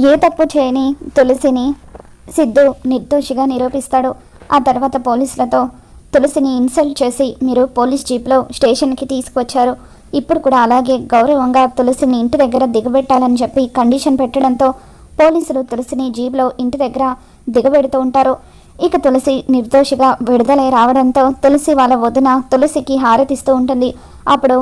ఏ తప్పు చేయని తులసిని సిద్ధు నిర్దోషిగా నిరూపిస్తాడు. ఆ తర్వాత పోలీసులతో తులసిని ఇన్సల్ట్ చేసి మీరు పోలీస్ జీప్లో స్టేషన్కి తీసుకువచ్చారు ఇప్పుడు కూడా అలాగే గౌరవంగా తులసిని ఇంటి దగ్గర దిగబెట్టాలని చెప్పి కండిషన్ పెట్టడంతో పోలీసులు తులసిని జీప్లో ఇంటి దగ్గర దిగబెడుతూ ఉంటారు. ఇక తులసి నిర్దోషిగా విడుదలై రావడంతో తులసి వాళ్ళ వదిన తులసికి హారతిస్తూ ఉంటుంది. అప్పుడు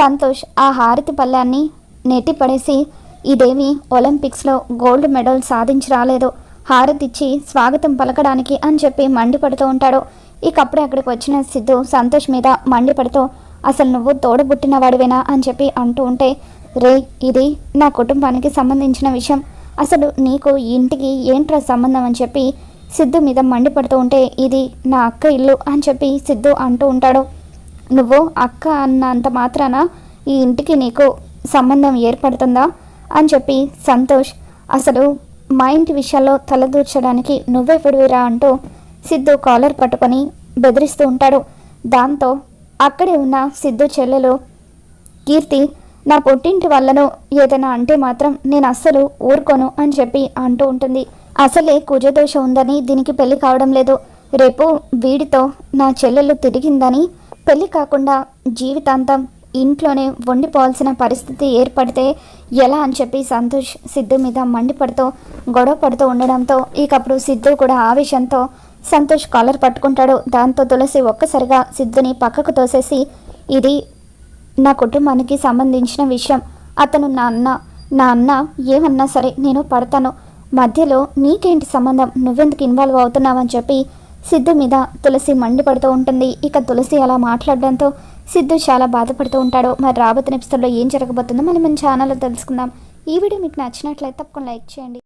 సంతోష్ ఆ హారతి పళ్ళాన్ని నెట్టి పడేసి ఇదేమి ఒలింపిక్స్లో గోల్డ్ మెడల్ సాధించి రాలేదు. హారతిచ్చి స్వాగతం పలకడానికి అని చెప్పి మండిపడుతూ ఉంటాడు. ఇకప్పుడే అక్కడికి వచ్చిన సిద్ధు సంతోష్ మీద మండిపడుతూ అసలు నువ్వు తోడబుట్టిన వాడివేనా? అని చెప్పి అంటూ ఉంటే రే ఇది నా కుటుంబానికి సంబంధించిన విషయం. అసలు నీకు ఇంటికి ఏంట్రా సంబంధం? అని చెప్పి సిద్ధు మీద మండిపడుతూ ఉంటే ఇది నా అక్క ఇల్లు అని చెప్పి సిద్ధు అంటూ ఉంటాడు. నువ్వు అక్క అన్నంత మాత్రాన ఈ ఇంటికి నీకు సంబంధం ఏర్పడుతుందా? అని చెప్పి సంతోష్ అసలు మా ఇంటి విషయాల్లో తలదూర్చడానికి నువ్వే విడివిరా అంటూ సిద్ధు కాలర్ పట్టుకొని బెదిరిస్తూ ఉంటాడు. దాంతో అక్కడే ఉన్న సిద్ధు చెల్లెలు కీర్తి నా పుట్టింటి వల్లను ఏదైనా అంటే మాత్రం నేను అస్సలు ఊరుకోను అని చెప్పి అంటూ ఉంటుంది. అసలే కుజదోషం ఉందని దీనికి పెళ్ళి కావడం లేదు. రేపు వీడితో నా చెల్లెలు తిరిగిందని పెళ్ళి కాకుండా జీవితాంతం ఇంట్లోనే వండిపోవాల్సిన పరిస్థితి ఏర్పడితే ఎలా అని చెప్పి సంతోష్ సిద్ధు మీద మండిపడుతూ గొడవ పడుతూ ఉండడంతో ఇకప్పుడు సిద్ధు కూడా ఆవేశంతో సంతోష్ కాలర్ పట్టుకుంటాడు. దాంతో తులసి ఒక్కసారిగా సిద్ధుని పక్కకు తోసేసి ఇది నా కుటుంబానికి సంబంధించిన విషయం. అతను నా అన్న నా అన్న ఏమన్నా సరే నేను పడతాను. మధ్యలో నీకేంటి సంబంధం? నువ్వెందుకు ఇన్వాల్వ్ అవుతున్నావని చెప్పి సిద్ధు మీద తులసి మండిపడుతూ ఉంటుంది. ఇక తులసి అలా మాట్లాడడంతో సిద్ధు చాలా బాధపడుతూ ఉంటాడు. మరి రాబోతున్న ఎపిసోడ్లో ఏం జరగబోతుందో మనం మన ఛానల్లో తెలుసుకుందాం. ఈ వీడియో మీకు నచ్చినట్లయితే తప్పకుండా లైక్ చేయండి.